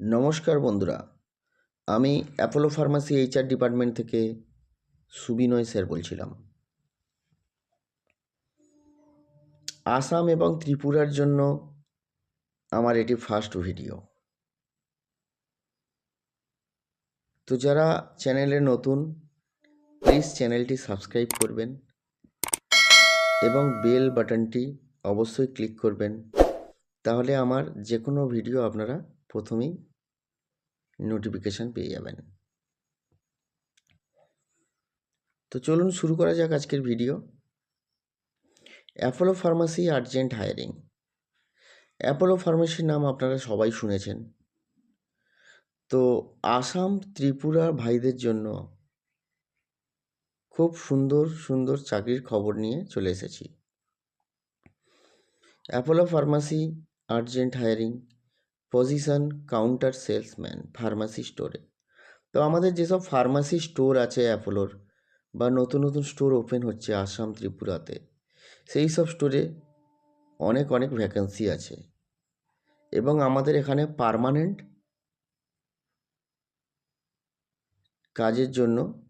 নমস্কার বন্ধুরা, আমি অ্যাপোলো ফার্মাসি এইচআর ডিপার্টমেন্ট থেকে সুবিনয় স্যার বলছিলাম। আসাম এবং ত্রিপুরার জন্য আমার এটি ফার্স্ট ভিডিও তো যারা চ্যানেলে নতুন প্লিজ চ্যানেলটি সাবস্ক্রাইব করবেন এবং বেল বাটনটি অবশ্যই ক্লিক করবেন। তাহলে আমার যে কোনো ভিডিও আপনারা প্রথমেই নোটিফিকেশান পেয়ে যাবেন। তো চলুন শুরু করা যাক আজকের video Apollo pharmacy urgent hiring Apollo ফার্মাসির নাম আপনারা সবাই শুনেছেন। তো আসাম ত্রিপুরা ভাইদের জন্য খুব সুন্দর সুন্দর চাকরির খবর নিয়ে চলে এসেছি। Apollo pharmacy urgent hiring position counter salesman pharmacy স্টোরে তো আমাদের যেসব ফার্মাসি স্টোর আছে অ্যাপোলোর বা নতুন নতুন স্টোর ওপেন হচ্ছে আসাম ত্রিপুরাতে, সেই সব স্টোরে অনেক অনেক ভ্যাকেন্সি আছে। এবং আমাদের এখানে পারমানেন্ট কাজের জন্য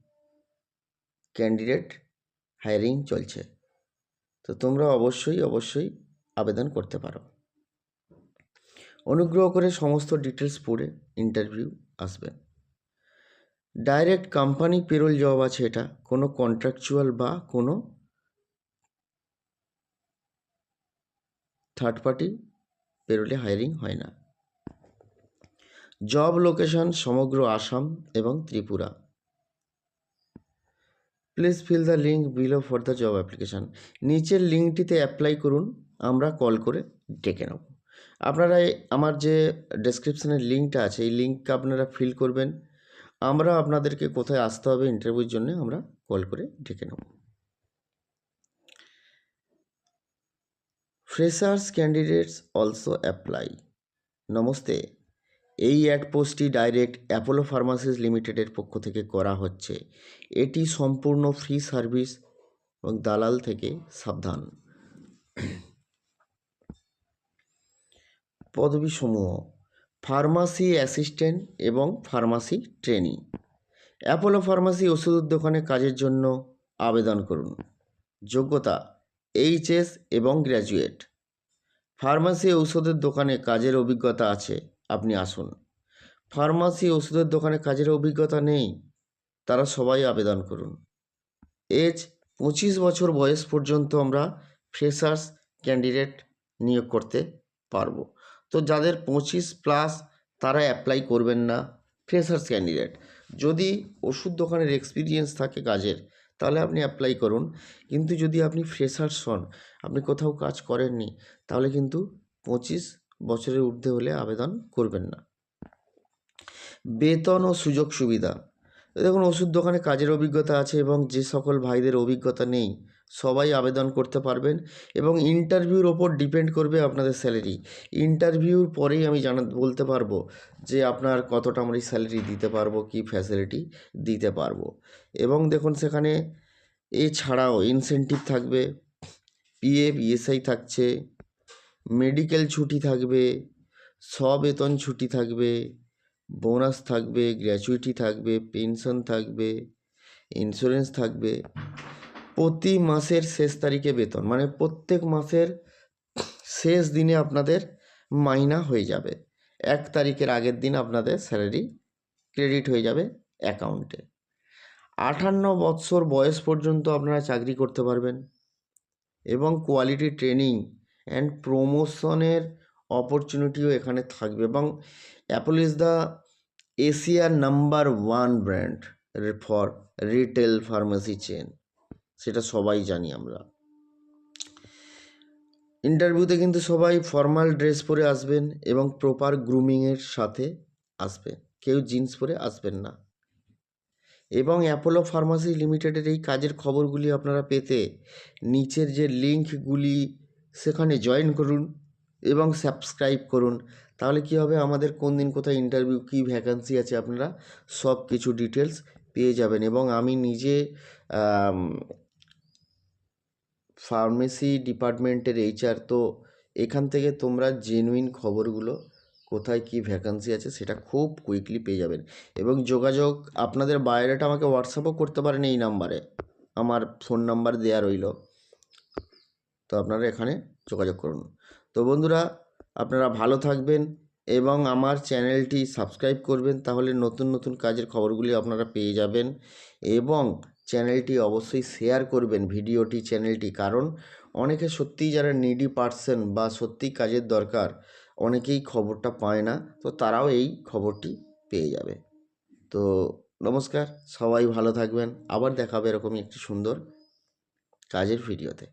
ক্যান্ডিডেট হায়ারিং চলছে। তো তোমরা অবশ্যই অবশ্যই আবেদন করতে পারো। অনুগ্রহ করে সমস্ত ডিটেলস পড়ে ইন্টারভিউ আসবেন ডাইরেক্ট কোম্পানি পেরোল জব আছে এটা, কোনো কন্ট্রাকচুয়াল বা কোনো থার্ড পার্টি পেরোলে হায়ারিং হয় না। জব লোকেশন সমগ্র আসাম এবং Tripura. Please fill the link below for the job application নিচের লিঙ্কটিতে অ্যাপ্লাই করুন, আমরা কল করে ডেকে নেব। আপনারা আমার যে ডেসক্রিপশানের লিঙ্কটা আছে, এই লিঙ্কটা আপনারা ফিল করবেন। আমরা আপনাদেরকে কোথায় আসতে হবে ইন্টারভিউর জন্য আমরা কল করে ডেকে নেব। ফ্রেশার্স ক্যান্ডিডেটস অলসো অ্যাপ্লাই নমস্তে, এই অ্যাড পোস্টটি ডাইরেক্ট অ্যাপোলো ফার্মাসিস লিমিটেডের পক্ষ থেকে করা হচ্ছে। এটি সম্পূর্ণ ফ্রি সার্ভিস এবং দালাল থেকে সাবধান। পদবীসমূহ, ফার্মাসি অ্যাসিস্ট্যান্ট এবং ফার্মাসি ট্রেনি। অ্যাপোলো ফার্মাসি ওষুধের দোকানে কাজের জন্য আবেদন করুন। যোগ্যতা, এইচএস এবং গ্র্যাজুয়েট। ফার্মাসি ঔষধের দোকানে কাজের অভিজ্ঞতা আছে, আপনি আসুন। ফার্মাসি ওষুধের দোকানে কাজের অভিজ্ঞতা নেই, তারা সবাই আবেদন করুন। এজ পঁচিশ বছর বয়স পর্যন্ত আমরা ফ্রেশার্স ক্যান্ডিডেট নিয়োগ করতে পারব। তো যাদের পঁচিশ প্লাস তারা অ্যাপ্লাই করবেন না। ফ্রেশার্স ক্যান্ডিডেট যদি ওষুধ দোকানের এক্সপিরিয়েন্স থাকে কাজের, তাহলে আপনি অ্যাপ্লাই করুন। কিন্তু যদি আপনি ফ্রেশার্স হন, আপনি কোথাও কাজ করেননি, তাহলে কিন্তু পঁচিশ বছরের ঊর্ধ্বে হলে আবেদন করবেন না। বেতন ও সুযোগ সুবিধা। দেখুন, ওষুধ দোকানে কাজের অভিজ্ঞতা আছে এবং যে সকল ভাইদের অভিজ্ঞতা নেই সবাই আবেদন করতে পারবেন এবং ইন্টারভিউর ওপর ডিপেন্ড করবে আপনাদের স্যালারি ইন্টারভিউর পরেই আমি জানা, বলতে পারব যে আপনার কতটা আমরা স্যালারি দিতে পারব, কি ফ্যাসিলিটি দিতে পারব। এবং দেখুন সেখানে এছাড়াও ইনসেন্টিভ থাকবে পিএফ ইএসআই থাকছে মেডিকেল ছুটি থাকবে সবেতন ছুটি থাকবে বোনাস থাকবে গ্র্যাচুইটি থাকবে পেনশন থাকবে ইন্স্যুরেন্স থাকবে। প্রতি মাসের শেষ তারিখে বেতন। মানে প্রত্যেক মাসের শেষ দিনে আপনাদের মাইনা হয়ে যাবে। এক তারিখের আগের দিন আপনাদের স্যালারি ক্রেডিট হয়ে যাবে অ্যাকাউন্টে আটান্ন বৎসর বয়স পর্যন্ত আপনারা চাকরি করতে পারবেন। এবং কোয়ালিটি ট্রেনিং অ্যান্ড প্রমোশনের অপরচুনিটিও এখানে থাকবে। এবং অ্যাপল ইজ দ্য এশিয়ার number one brand for retail pharmacy chain সেটা সবাই জানি আমরা। ইন্টারভিউতে কিন্তু সবাই ফর্মাল ড্রেস পরে আসবেন এবং প্রপার গ্রুমিংয়ের সাথে আসবে কেউ জিন্স পরে আসবেন না। এবং অ্যাপোলো ফার্মাসি লিমিটেডের এই কাজের খবরগুলি আপনারা পেতে নিচের যে লিঙ্কগুলি সেখানে জয়েন করুন এবং সাবস্ক্রাইব করুন। তাহলে কী হবে? আমাদের কোন দিন কোথায় ইন্টারভিউ কী ভ্যাকান্সি আছে আপনারা সব কিছু ডিটেলস পেয়ে যাবেন। এবং আমি নিজে ফার্মেসি ডিপার্টমেন্টের এইচআর, তো এখান থেকে তোমরা জেনুইন খবরগুলো কোথায় কী ভ্যাকান্সি আছে সেটা খুব কুইকলি পেয়ে যাবেন এবং যোগাযোগ, আপনাদের বায়োডাটা আমাকে হোয়াটসঅ্যাপও করতে পারেন এই নাম্বারে। আমার ফোন নাম্বার দেওয়া রইল। তো আপনারা এখানে যোগাযোগ করুন। তো বন্ধুরা, আপনারা ভালো থাকবেন এবং আমার চ্যানেলটি সাবস্ক্রাইব করবেন, তাহলে নতুন নতুন কাজের খবরগুলি আপনারা পেয়ে যাবেন। এবং চ্যানেলটি অবশ্যই শেয়ার করবেন ভিডিওটি, চ্যানেলটি। কারণ অনেকে সত্যিই যারা নিডি পার্সন বা সত্যি কাজের দরকার, অনেকেই খবরটা পায় না, তো তারাও এই খবরটি পেয়ে যাবে। তো নমস্কার, সবাই ভালো থাকবেন। আবার দেখাবে এরকমই একটি সুন্দর কাজের ভিডিওতে।